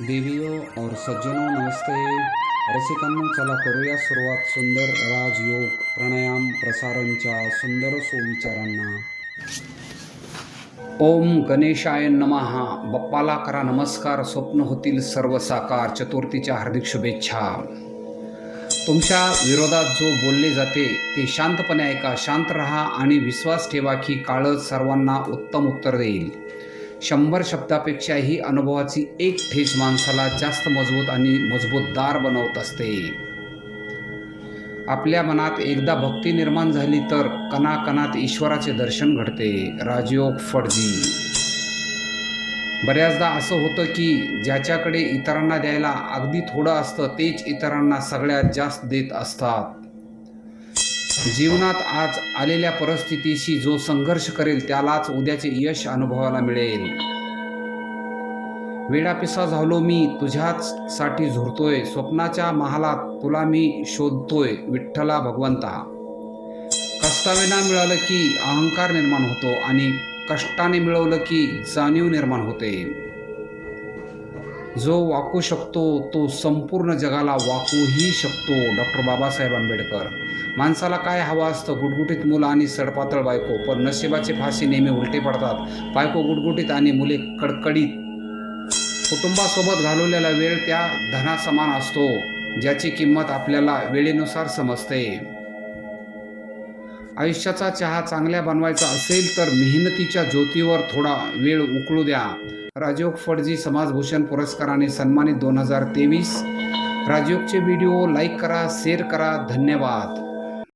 देवियो और सज्जनों नमस्ते। रसिकांनो चला करूया सुरुवात सुंदर राजयोग प्राणायाम प्रसारणच्या सुंदर सुविचारांना. ओम गणेशाय नमहा बप्पाला करा नमस्कार स्वप्न होतील सर्व साकार चतुर्थीच्या हार्दिक शुभेच्छा. तुमच्या विरोधात जो बोलले जाते ते शांतपणे ऐका शांत रहा आणि विश्वास ठेवा की काळच सर्वांना उत्तम उत्तर देईल. शंभर शब्दापेक्षाही अनुभवाची एक ठेच माणसाला जास्त मजबूत आणि मजबूतदार बनवत असते. आपल्या मनात एकदा भक्ती निर्माण झाली तर कणाकणात ईश्वराचे दर्शन घडते. राजयोग फडजी. बऱ्याचदा असं होतं की ज्याच्याकडे इतरांना द्यायला अगदी थोडं असतं तेच इतरांना सगळ्यात जास्त देत असतात. जीवनात आज आलेल्या परिस्थितीशी जो संघर्ष करेल त्यालाच उद्याचे यश अनुभवाला मिळेल. वेडापिसा झालो मी तुझ्याच साठी झुरतोय. स्वप्नाच्या महालात तुला मी शोधतोय विठ्ठला भगवंता. कष्टाविना मिळालं की अहंकार निर्माण होतो आणि कष्टाने मिळवलं की जाणीव निर्माण होते. जो वाकू शकतो तो संपूर्ण जगाला वाकूही शकतो डॉक्टर बाबासाहेब आंबेडकर. माणसाला काय हवं असतं? गुटगुटीत मुलं आणि सडपातळ बायको. पण नशिबाचे फाशी नेहमी उलटे पडतात. बायको गुटगुटीत आणि मुले कडकडीत. कुटुंबासोबत घालवलेला वेळ त्या धनासमान असतो ज्याची किंमत आपल्याला वेळेनुसार समजते. आयुष्याचा चहा चांगल्या बनवायचा असेल तर मेहनतीच्या ज्योतीवर थोडा वेळ उकळू द्या. राजयोग फडजी समाजभूषण पुरस्काराने सन्मानित दोन हजार तेवीस. राजयोगचे व्हिडिओ लाईक करा शेअर करा. धन्यवाद.